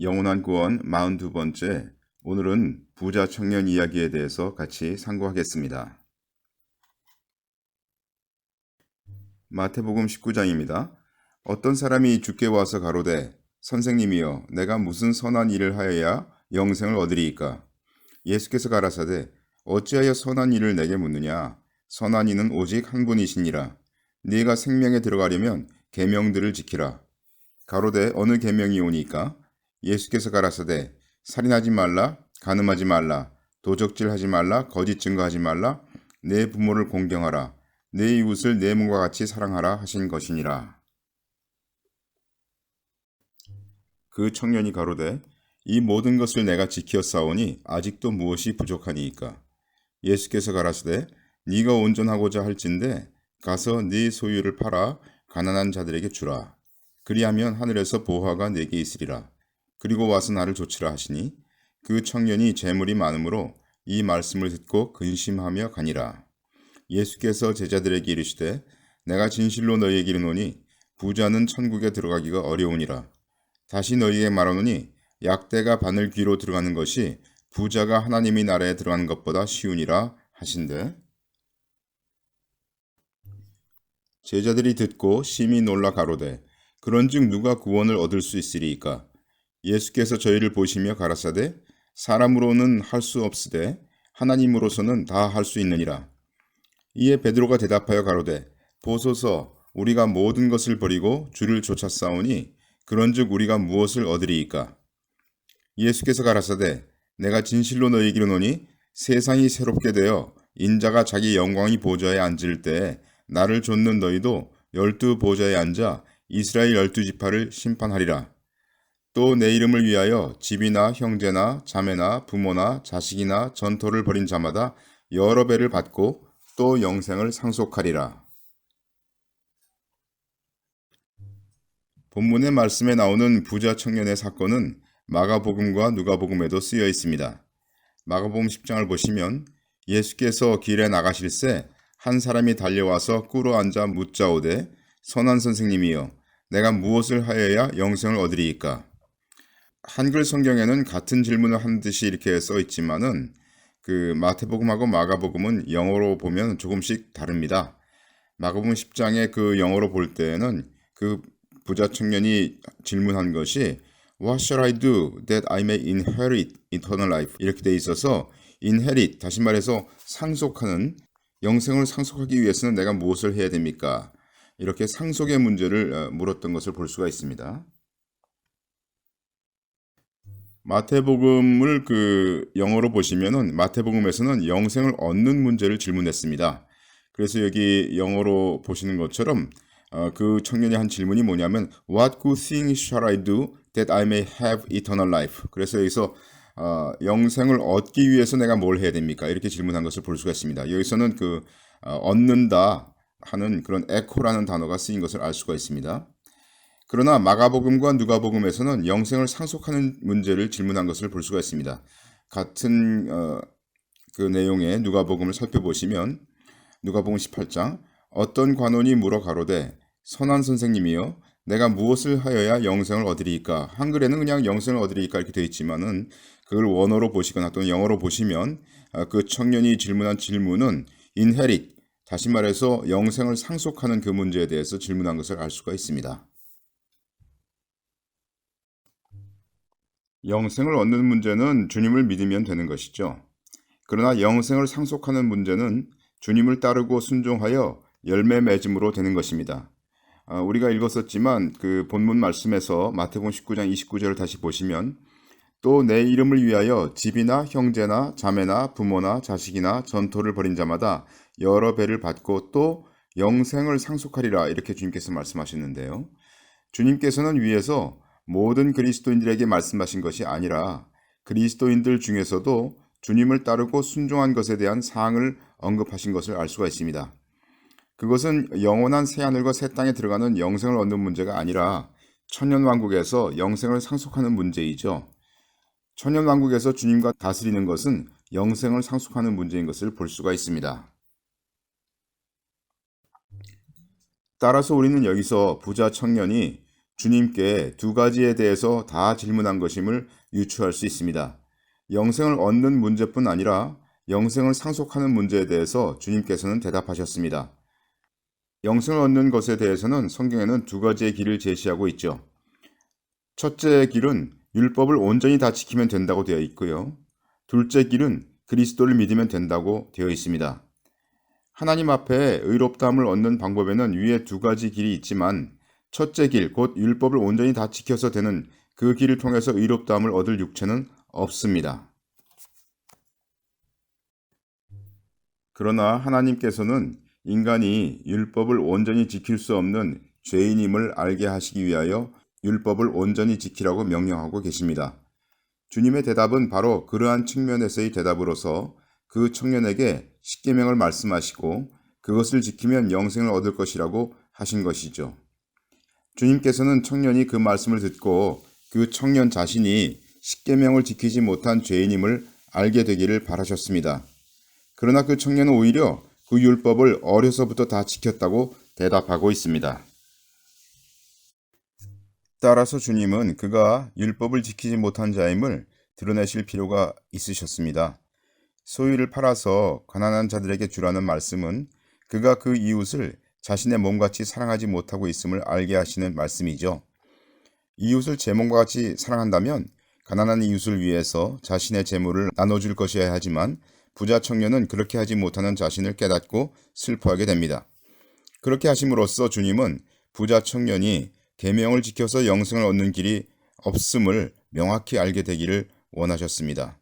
영원한 구원 42번째 오늘은 부자 청년 이야기에 대해서 같이 상고하겠습니다. 마태복음 19장입니다. 어떤 사람이 주께 와서 가로되 선생님이여 내가 무슨 선한 일을 하여야 영생을 얻으리이까? 예수께서 가라사대 어찌하여 선한 일을 내게 묻느냐? 선한 이는 오직 한 분이시니라. 네가 생명에 들어가려면 계명들을 지키라. 가로되 어느 계명이 오니까 예수께서 가라사대 살인하지 말라 간음하지 말라 도적질하지 말라 거짓 증거하지 말라 내 부모를 공경하라 내 이웃을 내 몸과 같이 사랑하라 하신 것이니라. 그 청년이 가로되 이 모든 것을 내가 싸우니 아직도 무엇이 부족하니이까? 예수께서 가라사대 네가 온전하고자 할진대 가서 네 소유를 팔아 가난한 자들에게 주라. 그리하면 하늘에서 보화가 내게 있으리라 그리고 와서 나를 조치라 하시니 그 청년이 재물이 많으므로 이 말씀을 듣고 근심하며 가니라. 예수께서 제자들에게 이르시되 내가 진실로 너희에게 이르노니 부자는 천국에 들어가기가 어려우니라. 다시 너희에게 말하노니 약대가 바늘 귀로 들어가는 것이 부자가 하나님의 나라에 들어가는 것보다 쉬우니라 하신대. 제자들이 듣고 심히 놀라 가로되 그런즉 누가 구원을 얻을 수 있으리이까 예수께서 저희를 보시며 가라사대 사람으로는 할 수 없으되 하나님으로서는 다 할 수 있느니라 이에 베드로가 대답하여 가로되 보소서 우리가 모든 것을 버리고 주를 쫓아 싸우니 그런즉 우리가 무엇을 얻으리이까 예수께서 가라사대 내가 진실로 너희에게 이르노니 세상이 새롭게 되어 인자가 자기 영광이 보좌에 앉을 때에 나를 좇는 너희도 열두 보좌에 앉아 이스라엘 열두 지파를 심판하리라. 또 내 이름을 위하여 집이나 형제나 자매나 부모나 자식이나 전토를 벌인 자마다 여러 배를 받고 또 영생을 상속하리라. 본문의 말씀에 나오는 부자 청년의 사건은 마가복음과 누가복음에도 쓰여 있습니다. 마가복음 10장을 보시면 예수께서 길에 나가실 새 한 사람이 달려와서 꿇어 앉아 묻자오되 선한 선생님이여 내가 무엇을 하여야 영생을 얻으리이까? 한글 성경에는 같은 질문을 한 듯이 이렇게 써 있지만은 그 마태복음하고 마가복음은 영어로 보면 조금씩 다릅니다. 마가복음 10장의 그 영어로 볼 때는 그 부자 청년이 질문한 것이 What shall I do that I may inherit eternal life? 이렇게 돼 있어서 inherit 다시 말해서 상속하는 영생을 상속하기 위해서는 내가 무엇을 해야 됩니까? 이렇게 상속의 문제를 물었던 것을 볼 수가 있습니다. 마태복음을 그 영어로 보시면은 마태복음에서는 영생을 얻는 문제를 질문했습니다. 그래서 여기 영어로 보시는 것처럼 어, 그 청년이 한 질문이 뭐냐면 What good thing shall I do that I may have eternal life? 그래서 여기서 어, 영생을 얻기 위해서 내가 뭘 해야 됩니까? 이렇게 질문한 것을 볼 수가 있습니다. 여기서는 그 어, 얻는다 하는 그런 에코라는 단어가 쓰인 것을 알 수가 있습니다. 그러나 마가복음과 누가복음에서는 영생을 상속하는 문제를 질문한 것을 볼 수가 있습니다. 같은 어, 그 내용의 누가복음을 살펴보시면 누가복음 18장 어떤 관원이 물어 가로되 선한 선생님이여 내가 무엇을 하여야 영생을 얻으리이까 한글에는 그냥 영생을 얻으리이까 이렇게 되어 있지만은 그걸 원어로 보시거나 또는 영어로 보시면 그 청년이 질문한 질문은 inherit 다시 말해서 영생을 상속하는 그 문제에 대해서 질문한 것을 알 수가 있습니다. 영생을 얻는 문제는 주님을 믿으면 되는 것이죠. 그러나 영생을 상속하는 문제는 주님을 따르고 순종하여 열매 맺음으로 되는 것입니다. 아, 우리가 읽었었지만 그 본문 말씀에서 마태복음 19장 29절을 다시 보시면 또 내 이름을 위하여 집이나 형제나 자매나 부모나 자식이나 전토를 벌인 자마다 여러 배를 받고 또 영생을 상속하리라 이렇게 주님께서 말씀하셨는데요. 주님께서는 위에서 모든 그리스도인들에게 말씀하신 것이 아니라 그리스도인들 중에서도 주님을 따르고 순종한 것에 대한 사항을 언급하신 것을 알 수가 있습니다. 그것은 영원한 새하늘과 새 땅에 들어가는 영생을 얻는 문제가 아니라 천년왕국에서 영생을 상속하는 문제이죠. 천년왕국에서 주님과 다스리는 것은 영생을 상속하는 문제인 것을 볼 수가 있습니다. 따라서 우리는 여기서 부자 청년이 주님께 두 가지에 대해서 다 질문한 것임을 유추할 수 있습니다. 영생을 얻는 문제뿐 아니라 영생을 상속하는 문제에 대해서 주님께서는 대답하셨습니다. 영생을 얻는 것에 대해서는 성경에는 두 가지의 길을 제시하고 있죠. 첫째 길은 율법을 온전히 다 지키면 된다고 되어 있고요. 둘째 길은 그리스도를 믿으면 된다고 되어 있습니다. 하나님 앞에 의롭다함을 얻는 방법에는 위에 두 가지 길이 있지만 첫째 길, 곧 율법을 온전히 다 지켜서 되는 그 길을 통해서 의롭다함을 얻을 육체는 없습니다. 그러나 하나님께서는 인간이 율법을 온전히 지킬 수 없는 죄인임을 알게 하시기 위하여 율법을 온전히 지키라고 명령하고 계십니다. 주님의 대답은 바로 그러한 측면에서의 대답으로서 그 청년에게 십계명을 말씀하시고 그것을 지키면 영생을 얻을 것이라고 하신 것이죠. 주님께서는 청년이 그 말씀을 듣고 그 청년 자신이 십계명을 지키지 못한 죄인임을 알게 되기를 바라셨습니다. 그러나 그 청년은 오히려 그 율법을 어려서부터 다 지켰다고 대답하고 있습니다. 따라서 주님은 그가 율법을 지키지 못한 자임을 드러내실 필요가 있으셨습니다. 소유를 팔아서 가난한 자들에게 주라는 말씀은 그가 그 이웃을 자신의 몸같이 사랑하지 못하고 있음을 알게 하시는 말씀이죠. 이웃을 제 몸과 같이 사랑한다면 가난한 이웃을 위해서 자신의 재물을 나눠줄 것이어야 하지만 부자 청년은 그렇게 하지 못하는 자신을 깨닫고 슬퍼하게 됩니다. 그렇게 하심으로써 주님은 부자 청년이 계명을 지켜서 영생을 얻는 길이 없음을 명확히 알게 되기를 원하셨습니다.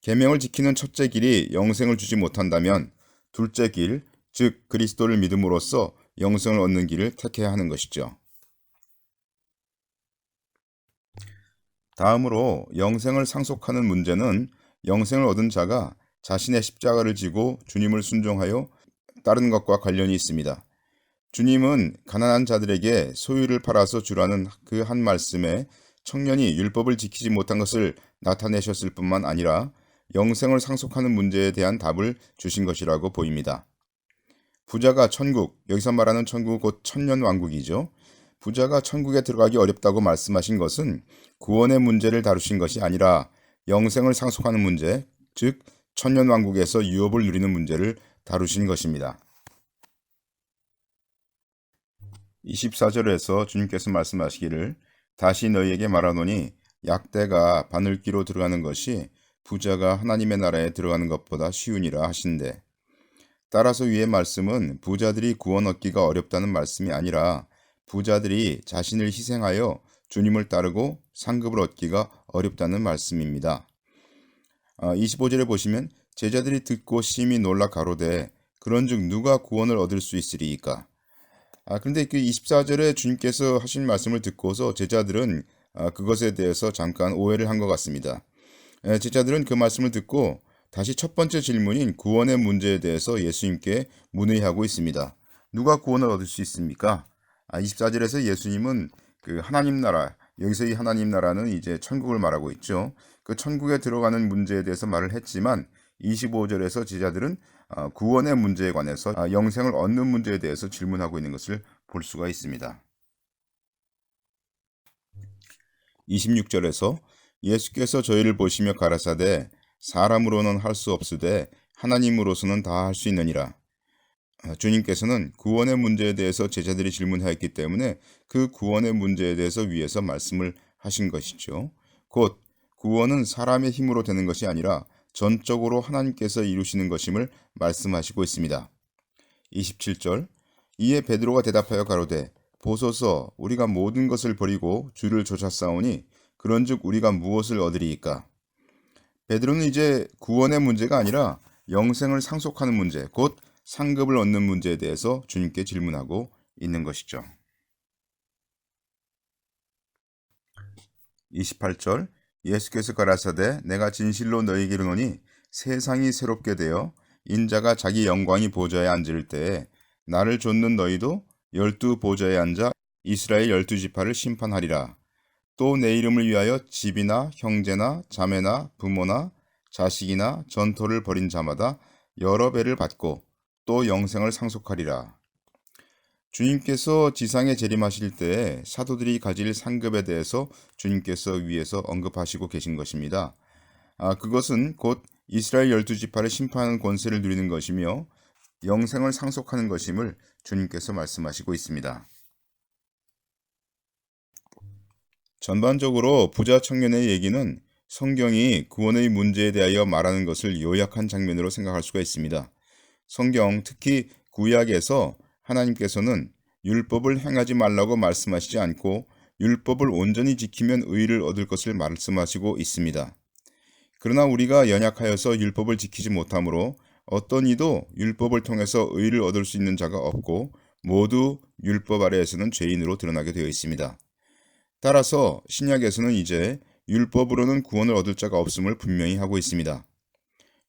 계명을 지키는 첫째 길이 영생을 주지 못한다면 둘째 길, 즉 그리스도를 믿음으로써 영생을 얻는 길을 택해야 하는 것이죠. 다음으로 영생을 상속하는 문제는 영생을 얻은 자가 자신의 십자가를 지고 주님을 순종하여 따르는 것과 관련이 있습니다. 주님은 가난한 자들에게 소유를 팔아서 주라는 그 한 말씀에 청년이 율법을 지키지 못한 것을 나타내셨을 뿐만 아니라 영생을 상속하는 문제에 대한 답을 주신 것이라고 보입니다. 부자가 천국, 여기서 말하는 천국 곧 천년 왕국이죠. 부자가 천국에 들어가기 어렵다고 말씀하신 것은 구원의 문제를 다루신 것이 아니라 영생을 상속하는 문제, 즉 천년 왕국에서 유업을 누리는 문제를 다루신 것입니다. 24절에서 주님께서 말씀하시기를 다시 너희에게 말하노니 약대가 바늘기로 들어가는 것이 부자가 하나님의 나라에 들어가는 것보다 쉬우니라 하신대. 따라서 위의 말씀은 부자들이 구원 얻기가 어렵다는 말씀이 아니라 부자들이 자신을 희생하여 주님을 따르고 상급을 얻기가 어렵다는 말씀입니다. 25절에 아, 보시면 제자들이 듣고 심히 놀라 가로되 그런즉 누가 구원을 얻을 수 있으리이까? 아 그런데 그 24절에 주님께서 하신 말씀을 듣고서 제자들은 아, 그것에 대해서 잠깐 오해를 한 것 같습니다. 에, 제자들은 그 말씀을 듣고 다시 첫 번째 질문인 구원의 문제에 대해서 예수님께 문의하고 있습니다. 누가 구원을 얻을 수 있습니까? 아, 24절에서 예수님은 그 하나님 나라, 여기서 이 하나님 나라는 이제 천국을 말하고 있죠. 그 천국에 들어가는 문제에 대해서 말을 했지만 25절에서 제자들은 어, 구원의 문제에 관해서 아, 영생을 얻는 문제에 대해서 질문하고 있는 것을 볼 수가 있습니다. 26절에서 예수께서 저희를 보시며 가라사대 사람으로는 할 수 없으되 하나님으로서는 다 할 수 있느니라. 아, 주님께서는 구원의 문제에 대해서 제자들이 질문하였기 때문에 그 구원의 문제에 대해서 위에서 말씀을 하신 것이죠. 곧 구원은 사람의 힘으로 되는 것이 아니라 전적으로 하나님께서 이루시는 것임을 말씀하시고 있습니다. 27절 이에 베드로가 대답하여 가로되 보소서 우리가 모든 것을 버리고 주를 쫓아싸우니 그런즉 우리가 무엇을 얻으리이까 베드로는 이제 구원의 문제가 아니라 영생을 상속하는 문제, 곧 상급을 얻는 문제에 대해서 주님께 질문하고 있는 것이죠. 28절 예수께서 가라사대 내가 진실로 너희에게 이르노니 세상이 새롭게 되어 인자가 자기 영광이 보좌에 앉을 때에 나를 좇는 너희도 열두 보좌에 앉아 이스라엘 열두 지파를 심판하리라. 또 내 이름을 위하여 집이나 형제나 자매나 부모나 자식이나 전토를 벌인 자마다 여러 배를 받고 또 영생을 상속하리라. 주님께서 지상에 재림하실 때 사도들이 가질 상급에 대해서 주님께서 위에서 언급하시고 계신 것입니다. 아, 그것은 곧 이스라엘 열두 지파를 심판하는 권세를 누리는 것이며 영생을 상속하는 것임을 주님께서 말씀하시고 있습니다. 전반적으로 부자 청년의 얘기는 성경이 구원의 문제에 대하여 말하는 것을 요약한 장면으로 생각할 수가 있습니다. 성경 특히 구약에서 하나님께서는 율법을 행하지 말라고 말씀하시지 않고 율법을 온전히 지키면 의를 얻을 것을 말씀하시고 있습니다. 그러나 우리가 연약하여서 율법을 지키지 못하므로 어떤 이도 율법을 통해서 의를 얻을 수 있는 자가 없고 모두 율법 아래에서는 죄인으로 드러나게 되어 있습니다. 따라서 신약에서는 이제 율법으로는 구원을 얻을 자가 없음을 분명히 하고 있습니다.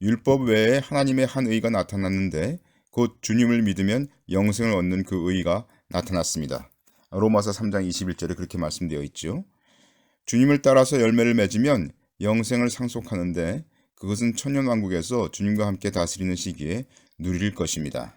율법 외에 하나님의 한 의가 나타났는데 곧 주님을 믿으면 영생을 얻는 그 의가 나타났습니다. 로마서 3장 21절에 그렇게 말씀되어 있죠. 주님을 따라서 열매를 맺으면 영생을 상속하는데 그것은 천년 왕국에서 주님과 함께 다스리는 시기에 누릴 것입니다.